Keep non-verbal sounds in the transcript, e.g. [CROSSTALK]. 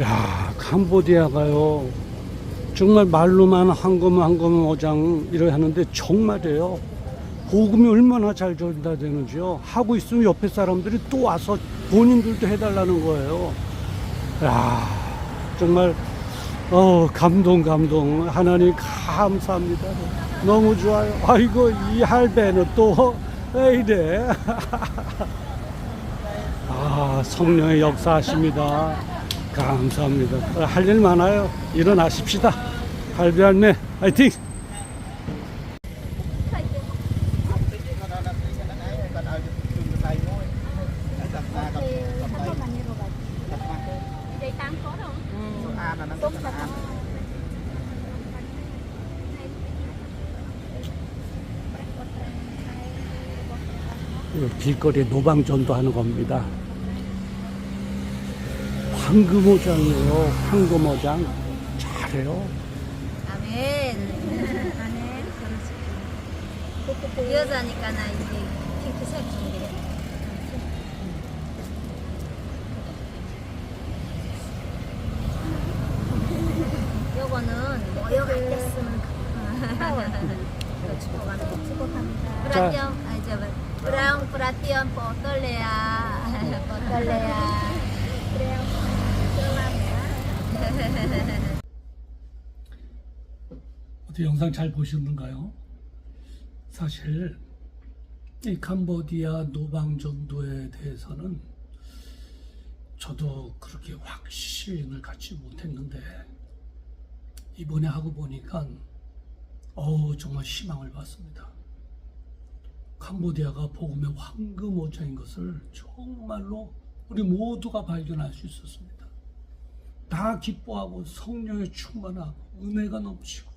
야, 캄보디아가요. 정말 말로만 황금 황금 어장 이래 하는데 정말이에요. 복음이 얼마나 잘 전달되는지요. 하고 있으면 옆에 사람들이 또 와서 본인들도 해달라는 거예요. 야, 정말 어 감동 감동 하나님 감사합니다. 너무 좋아요. 아이고 이 할배는 또왜 이래? [LAUGHS] 아 성령의 역사하십니다. 감사합니다. 할 일 많아요. 일어나십시다. 할배 할매 화이팅! 길거리에 노방전도 하는 겁니다. 황금어장이에요. 황금어장. 잘해요. 아멘. [LAUGHS] 아멘. 여자니까 나 이제 쓰는 축복하는 축복합니다. 브라티엄, 아 이제 브라운 브라티엄 포떨레야, 포떨레야. 그래요. 감사합니다. 어떻게 영상 잘 보셨는가요? 사실 이 캄보디아 노방전도에 대해서는 저도 그렇게 확신을 갖지 못했는데 이번에 하고 보니까 어우 정말 희망을 받습니다. 캄보디아가 복음의 황금 오장인 것을 정말로 우리 모두가 발견할 수 있었습니다. 다 기뻐하고 성령에 충만하고 은혜가 넘치고